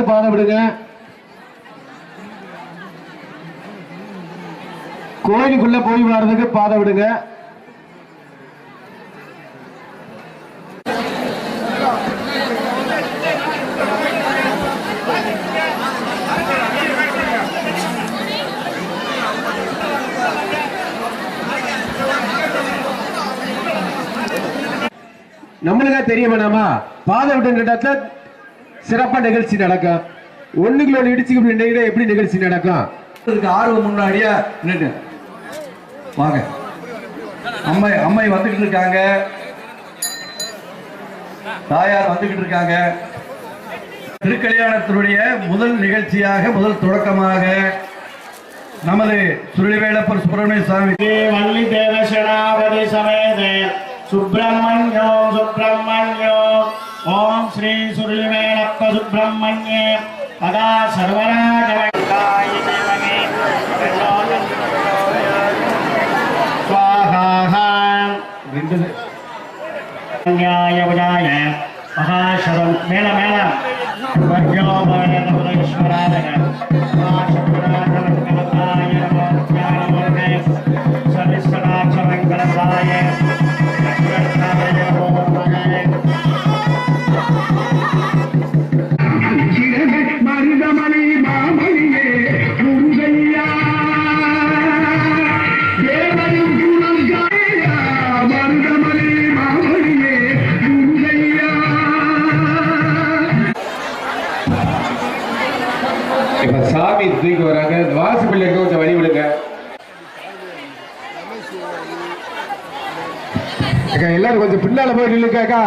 பாதை விடுங்க. கோயிலுக்குள்ள போய் வர்றதுக்கு பாதை விடுங்க. நம்மளுக்கா தெரிய வேணாமா பாதை விட்டு சிறப்பா நிகழ்ச்சி நடக்கும். ஒண்ணுக்குள்ள ஒன்று இடிச்சுக்க எப்படி நிகழ்ச்சி நடக்கும்? ஆர்வம் முன்னாடியே வாங்க. அம்மை அம்மை வந்துகிட்டு இருக்காங்க. தாயார் வந்துகிட்டு இருக்காங்க. திருக்கல்யாணத்தினுடைய முதல் நிகழ்ச்சியாக முதல் தொடக்கமாக நமது சுருளிவேலப்பர் சுப்பிரமணிய சுவாமி வள்ளி మన్యే తదా సర్వరాజవంకాయ దేవమే స్వాహా రెండు న్యాయవజాయ మహాశరం మేళ మేళ భర్యోమాయ నమరేశ్వరాయ இப்ப சாமி தூக்கி வராங்க. வாசப்பிள்ளை கொஞ்சம் வழி விடுங்க. எல்லாரும் கொஞ்சம் பின்னால போய் நில்லுக்காக்கா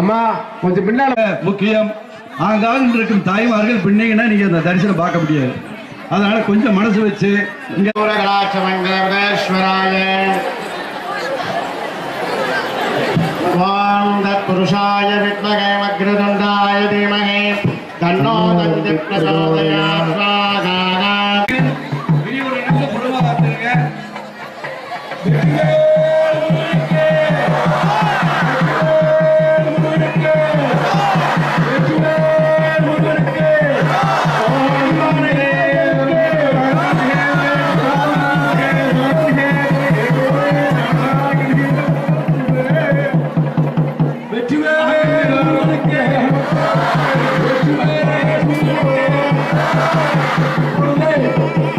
அம்மா கொஞ்சம் பின்னால. முக்கியம் ஆங்காலம் இருக்கும் தாய்மார்கள் பின்னைங்கன்னா நீங்க அந்த தரிசனம் பார்க்க முடியாது. அதனால கொஞ்சம் மனசு வச்சு இங்க புருஷாய வித்மகை மக்ரதண்டாய தீமகை तन्नो दन्ति प्रचोदयात् Thank you.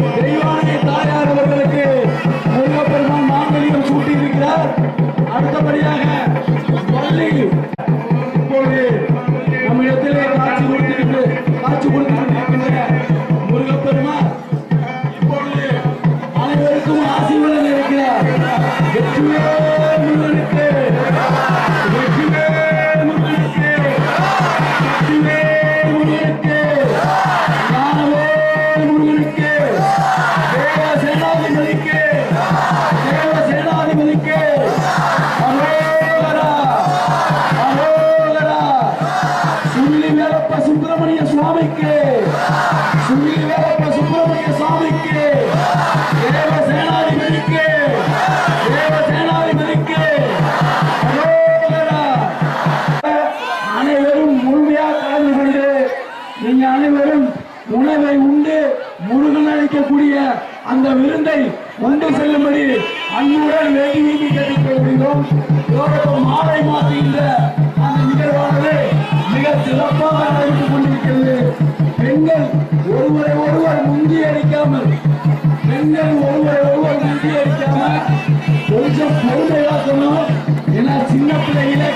சுவாமிக்கு சுள்ளி சுப்பிரமணிய சுவாமிக்கு தேவ சேனாதிபதிக்கு தேவ சேனாதிபதிக்கு அனைவரும் முழுமையாக கலந்து கொண்டு நீங்க அனைவரும் உணவை உண்டு முருகன் அளிக்கக்கூடிய அந்த விருந்தை கொண்டு செல்லும்படி அன்புடன் வேண்டி வீட்டி கேட்டுக்கொள்கிறோம் மாலை மாற்றுகின்ற முந்தி அடிக்காமல் பெண்கள் ஒருவரை ஒருவர் முந்தி அடிக்காம கொஞ்சம் பொறுமையாக்கணும் ஏன்னா சின்ன பிள்ளைகளை